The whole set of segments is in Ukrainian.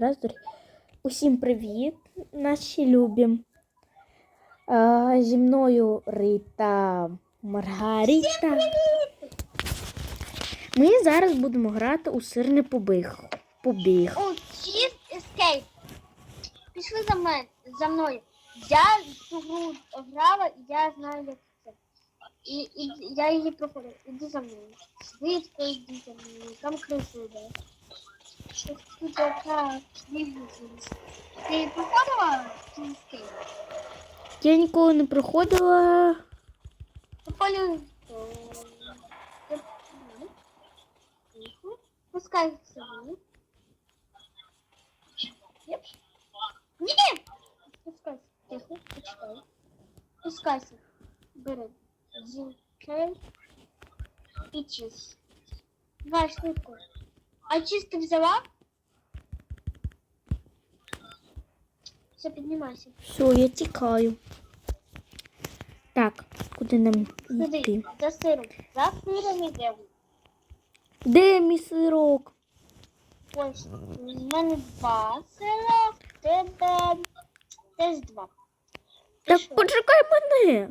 Раз, два. Усім привіт, наші любі. А, зі мною Рита Маргарита. Ми зараз будемо грати у сирний побіг. Побіг. О, чиз ескейп. Пішли за мен, за мною. Я цю гру грала, і я знаю, як це. І, і я її проходила. Іди за мною. Швидко йди за мною. Там крису йде. Тут така дивіться. Ти проходила цю ескейп? Я ніколи не проходила. Пополю. Пускай собі. Єп. Ні! Пускайся. Тихо, почекай. Пускайся. Бери. Зінкей. І чиз. Давай швидко. А чиз ти взяла? Все, піднімайся. Все, я тікаю. Так, куди нам йти? Сиди, за сиром. За сиром йдемо. Де мій сирок? Ось, в мене два сира, в тебе теж два. Ти Так що? почекай мене.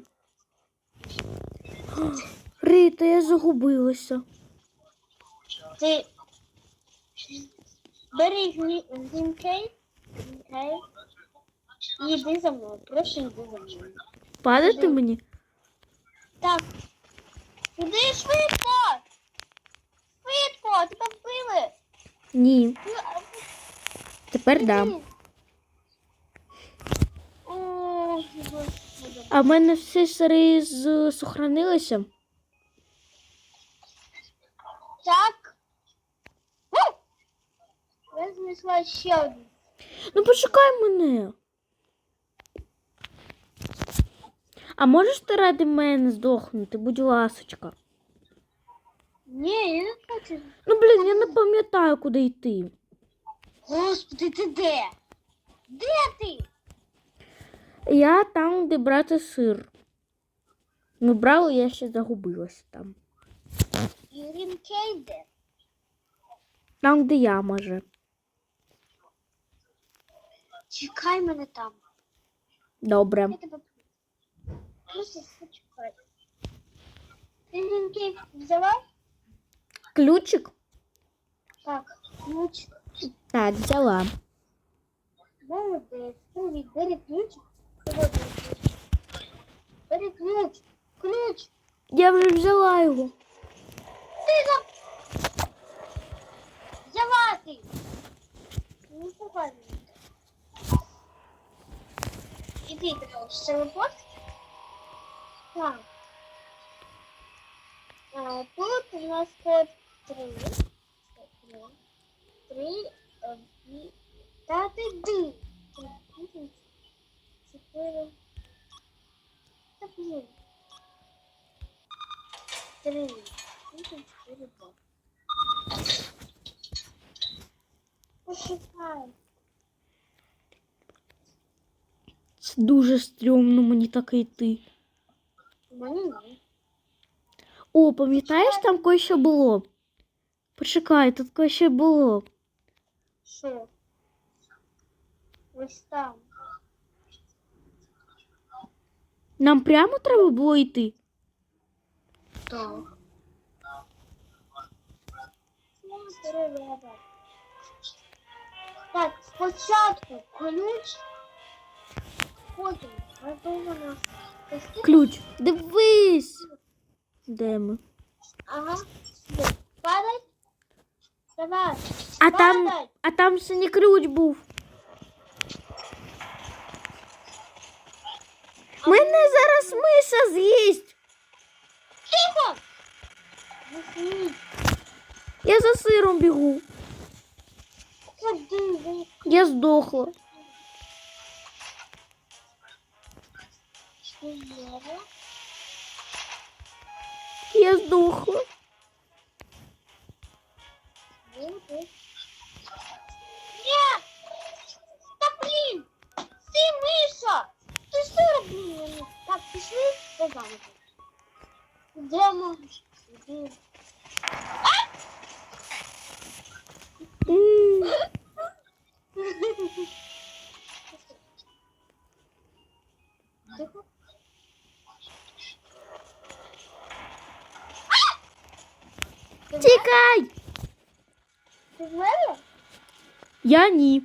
Рита, я загубилася. Ти бери грінкей, грінкей за мною. Прошу йди за мною. Падати мені? Так. Іди швидко! Швидко! Тебе вбили! Ні. Ну, Тепер іди. дам. О, А в мене всі сири з- сохранилися. Так. Я знайшла ще один. Ну почекай мене. А можеш ти ради мене здохнути, будь ласочка. Ні, я не хочу. Ну блін, я не пам'ятаю, куди йти. Господи, ти де? Де ти? Я там, де брати сир. Ми брали, я ще загубилася там. Ірін Кейде. Там, де я може. Чекай мене там. Добре. Я тебе Просто почекай. Ти Ірін Кейд взяла? Ключик? Так, ключ. Так, взяла. Молодець. Привіт, бери ключ. Сьогодні ключ. Бери ключ. Ключ. Я вже взяла його. Ти за... Взяла ти. Не пугай Іди, тепер телепорт. Так. А, тут у нас код 3. Три, е, дві, та ти ди. Три, чотири. Та блін. Три, чотири, два. Почекай. Це дуже стрьомно мені так йти. О, пам'ятаєш, там кое що було? Почекай, тут кое що було. Що? Ось там. Нам прямо треба було йти. Так. Так, спочатку ключ. Ключ. Дивись. Де ми? Ага. Падай. Давай. А там, а там синій ключ був. Мене зараз миша з'їсть. Тихо! Я за сиром бігу. Я здохла. Я здохла. Ні! Та блін! Ти Миша! Ты что, робив? Так, пішли до замку. Йдемо. Тихо. Почекай! Ти з мене? Я ні.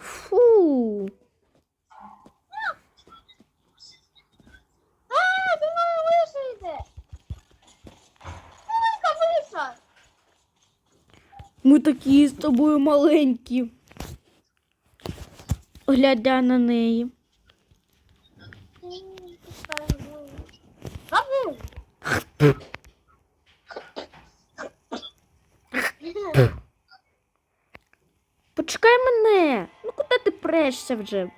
Фу. А, ти мене вишийте! Маленька виша! Ми такі з тобою маленькі. Глядя на неї. Почекай мене. Ну куди ти прешся вже?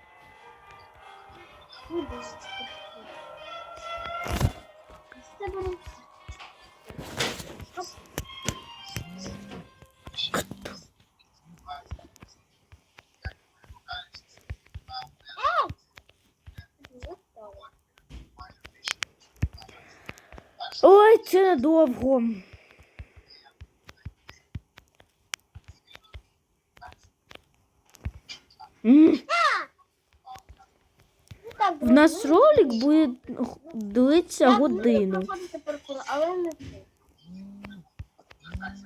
Це надовго. М, В нас ролик буде длиться годину.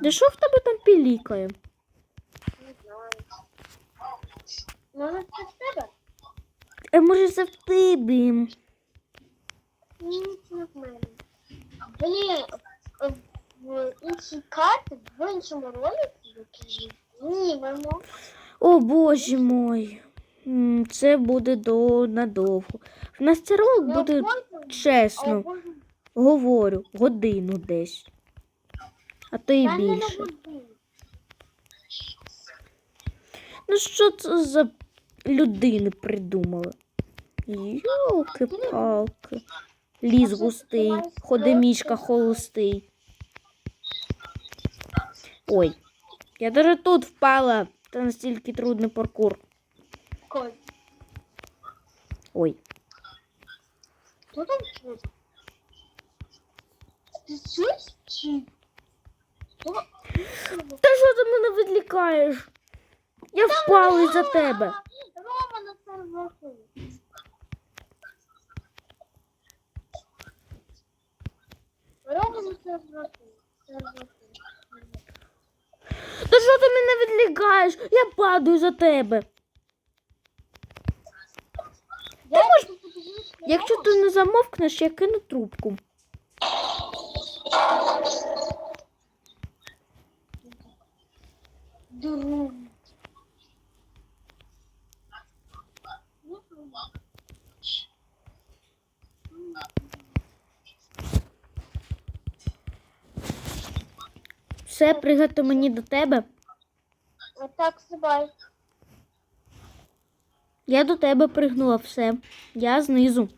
Да що в тебе там пілікає? Може це в тебе? Е, може це в тебе? Ні, це в мене. Блін, е, в іншій карті, в іншому ролику, знімемо. О боже мой. Це буде до надовго. В нас це ролик Ну, буде чесно. Говорю, годину десь. А то і більше. Ну що це за людини придумали? Йолки-палки. Ліс густий, ходемішка холостий. Ой, я даже тут впала. Це настільки трудний паркур. Ой. там? Ти? Чи? Та що ти мене відлікаєш? Я впала із-за тебе. Рома на це Це рахує. Та що ти мене відлікаєш? Я падаю за тебе. Я можеш- Якщо ти не замовкнеш, я кину трубку. Друг. Все, пригати мені до тебе. Отак сибай. Я до тебе пригнула все. Я знизу.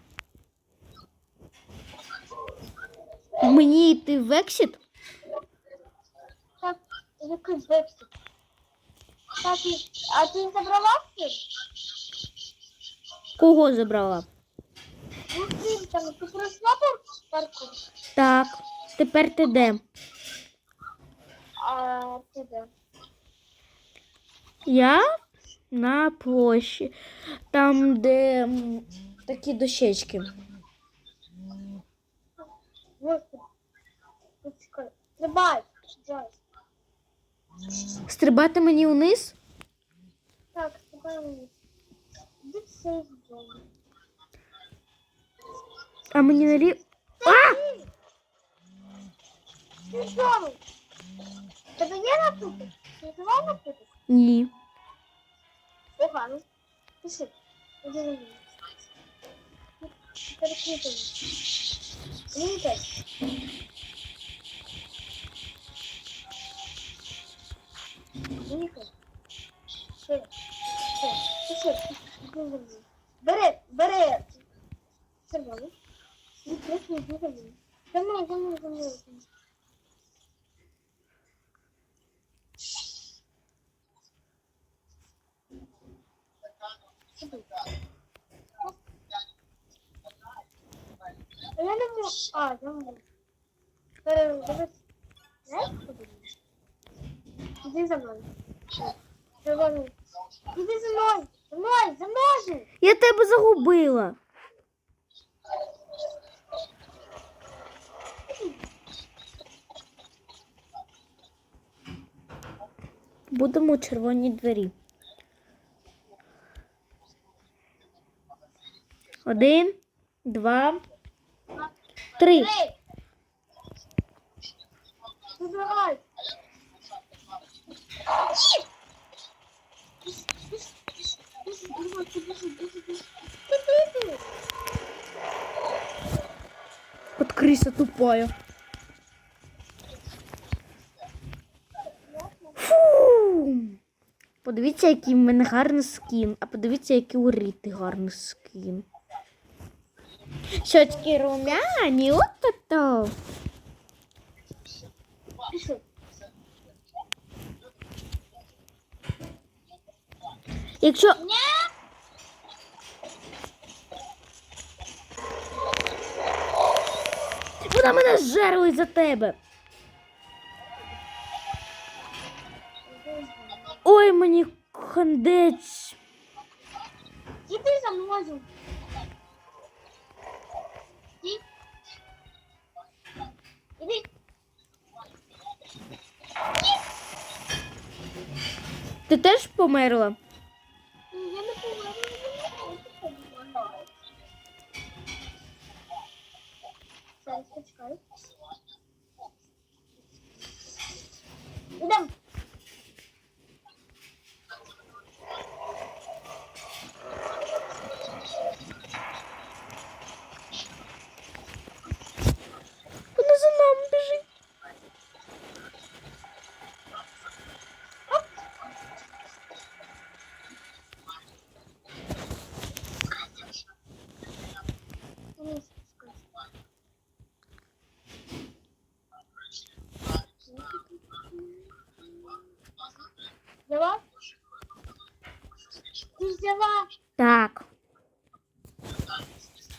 Мені йти в ексіт? Так, який вебсит. Так, а ти забрала всі? Кого забрала? Ну, ти там, ти пройшла пар- паркур? Так, тепер ти де? А ти де? Я на площі. Там, де такі дощечки. Стрибай. Стрибати мені вниз? Так, стрибай вниз. Іди в сейф. А мені налів. А! Ти? Тебе є напиток? Ти давай напиток? Ні. Погано. Пиши. Іди на мене. Перекрити. Мені теж. Мені теж. Ще. Ще. На мене. Бери, бери. Червоний. Відкрити, мною, за мною, за мною. за мною. Сюди. Я не можу. А, я можу. Е, куди? Іди за мною. Червоний. Іди за мною. За мною, за мною! Я тебе загубила. Будемо у червоній двері. Один, два, три. Забирай! От криса тупая. Фу. Подивіться, який в мене гарний скін. А подивіться, який у Ріти гарний скін. Щочки румяні, от-то-то. Якщо Ні! вона мене зжерла за тебе. Ой, мені хандець. Іди за мною. Ти теж померла? Я не померла. Зараз почекай. Ідем. Вона за нами біжить. Вниз спускайся. Взяла? Ты взяла? Так. Иди за мной.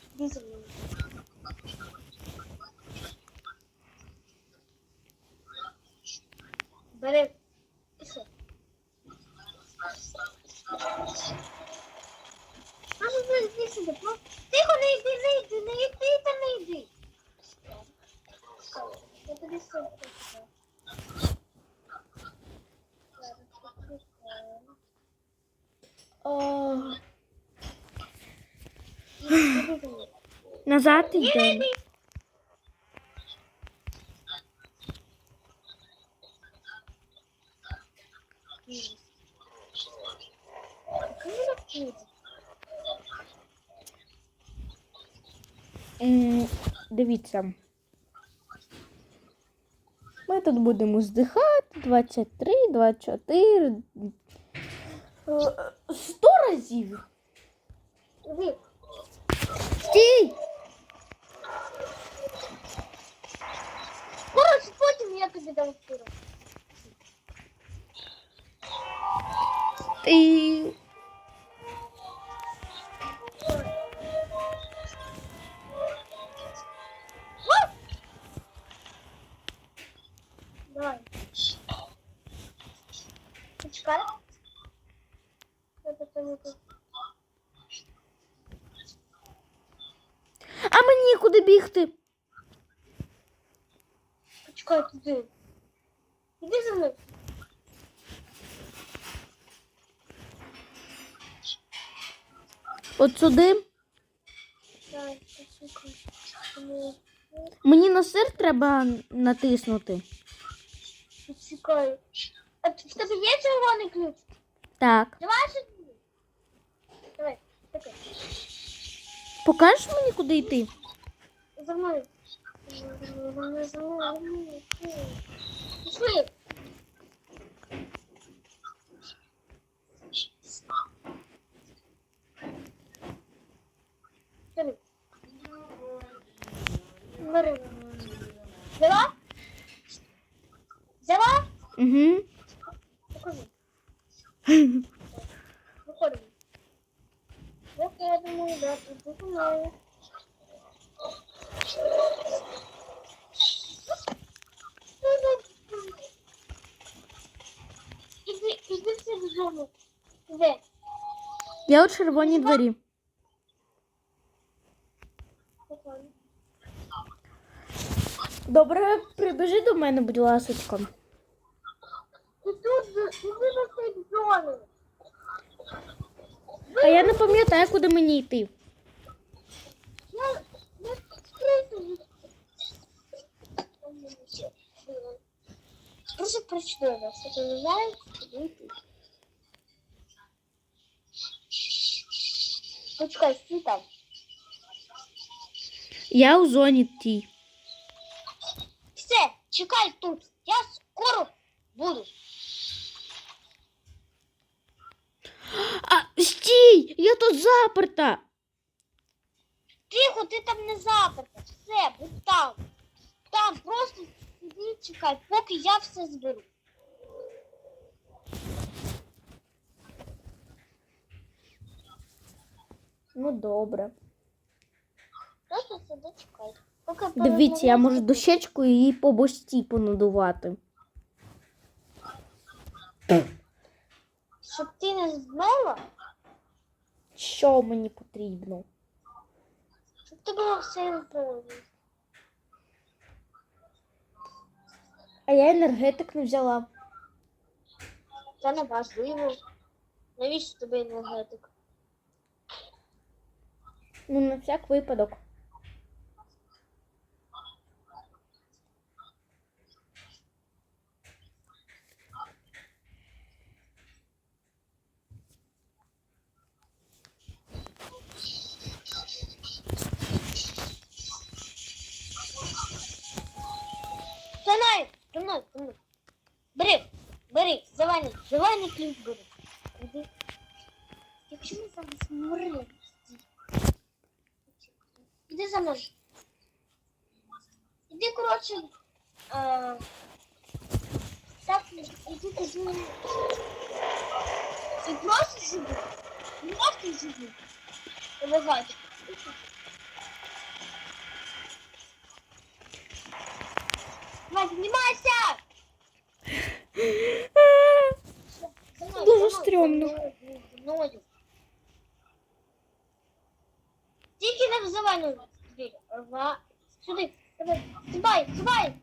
Бери. Ну. Ну, Тихо, не йди, не йди, не йди та не йди. Я тобі все покажу. Зараз почекаємо. О, Іди, іди за мною. Назад йдемо. Дивіться. Ми тут будемо здихати 23, 24. е, 100 разів. Стій! тобі дам вкуру. І... Давай. Почекай. Я тебе не тут. А мені куди бігти? Почекай туди. Іди за мною. От сюди. Ну, Мені на сир треба натиснути. Почекай. А в тебе є червоний ключ? Так. Давай сюди. Давай, такой. Покажеш мені, куди йти? За мною. Пішли. Бери. Бери. Взяла? Взяла? Угу. Покажи. Виходимо. Виходимо, да, іди зі мною. Іди, іди всі додому. Іди. Я у червоній двері. Добре, прибіжи до мене, будь ласочка. Ти тут, зони. А я не пам'ятаю, куди мені йти. Я не скрити. Просто прочитаю вас. Це не знаю, куди йти. Почекай, стій там. Я у зоні тій. Все, чекай тут. Я скоро буду. А, стій! Я тут заперта! Тихо, ти там не заперта. Все, будь там. Там просто сиди чекай, поки я все зберу. Ну добре. Просто сиди чекай. Поки Дивіться, я можу дощечкою її по бошці понадувати. Щоб ти не збила, Що мені потрібно? щоб ти було все зброю. А я енергетик не взяла. Це не важливо. Навіщо тобі енергетик? Ну, на всяк випадок. Бери, бери, зелений, зелений ключ бери. Іди. Якщо ми зараз морили. Іди за мною. Іди, коротше. Е, так, іди туди. І просто живи. Просто живи. Давай. Давай, піднімайся! За мною, Дуже за мною, стрьомно. за мною, за мною. Тільки не в зелену двір. Ага. Сюди. Давай. Стрибай, стрибай.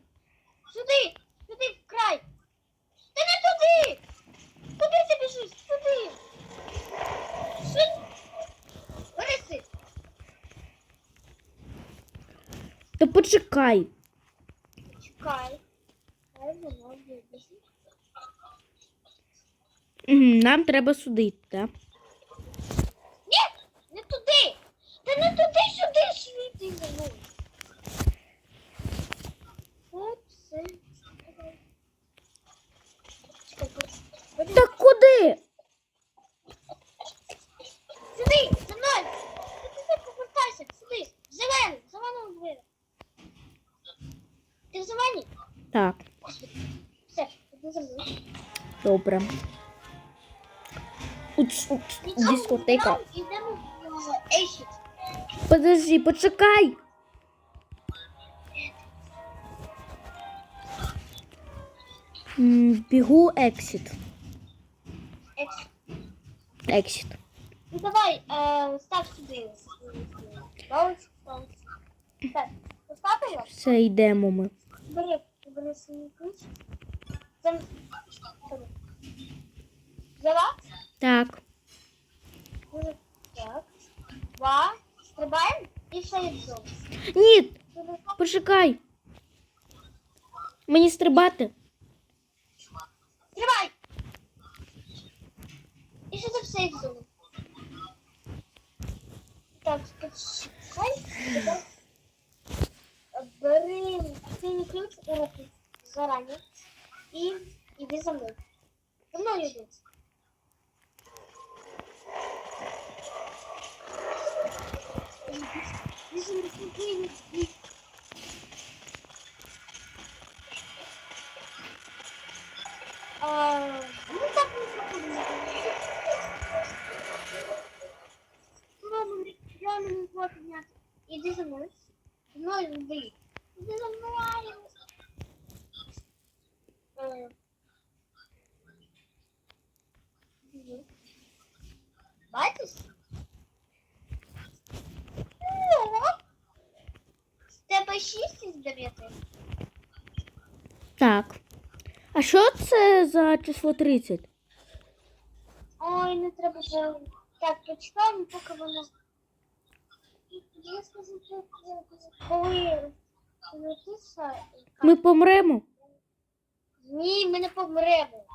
Сюди. Сюди, в край. Ти не туди. Куди ти біжиш? Сюди. Сюди. Лиси. Та почекай. Чекай. Хай вона вибіжить. Мгм, Нам треба сюди йти, так? Ні, не туди. Та не туди, сюди світи бо- Так куди? Сюди, за мною. Ти повертайся, сюди. Зелений, двері. Ти зеленій? Так, Все, іди за добре. Уц, уц, дискотека. Йдемо в. Подожди, почекай. М, Бігу ексіт. Ексіт. Ну давай, е, став сюди. Так, поставив його? Все, йдемо ми. Бери, бери свій ключ. Зам... Взяла? Так. Дуже- Так. Два. Стрибаємо і все є вдома. Ні, почекай. Мені стрибати. Стрибай! І що це все є вдома? Так, почекай. Бери синій ключ у руку зарані. І іди за мною. За мною йди. А, ну не заходимо. Я не підняти. Іди за мною. Мною. Бачиш? З тебе 6 із 9. Так. А що це за число 30? Ой, не треба вже. Так, почекаємо, поки воно. Я скажу, що коли. Ми помремо. Ні, ми не помремо.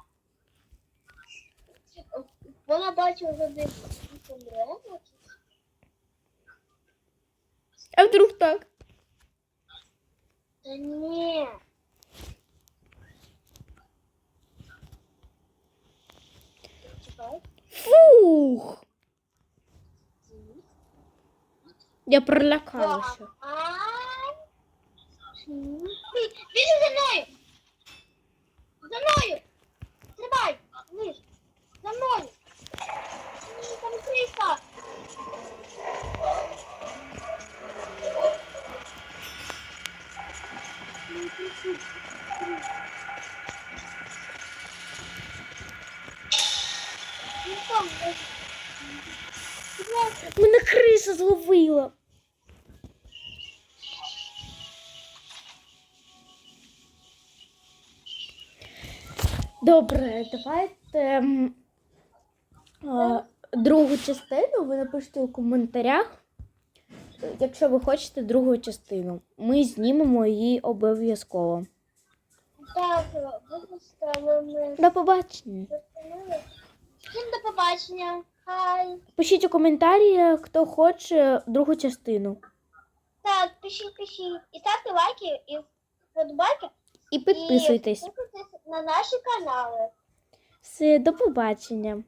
Вона бачила де ми помремо. А вдруг так? Та ні. Фух. Я пролякалася. Ай. За мною! За мною! Стрибай! Вниз! За мною! Там криса! Мене криса зловила. Добре, давайте а, другу частину ви напишете у коментарях, якщо ви хочете другу частину. Ми знімемо її обов'язково. Так. До побачення. Всім до побачення. Хай. Пишіть у коментарі, хто хоче другу частину. Так, пишіть, пишіть. І ставте лайки, і вподобайки. І підписуйтесь. І підписуйтесь на наші канали. Все, до побачення.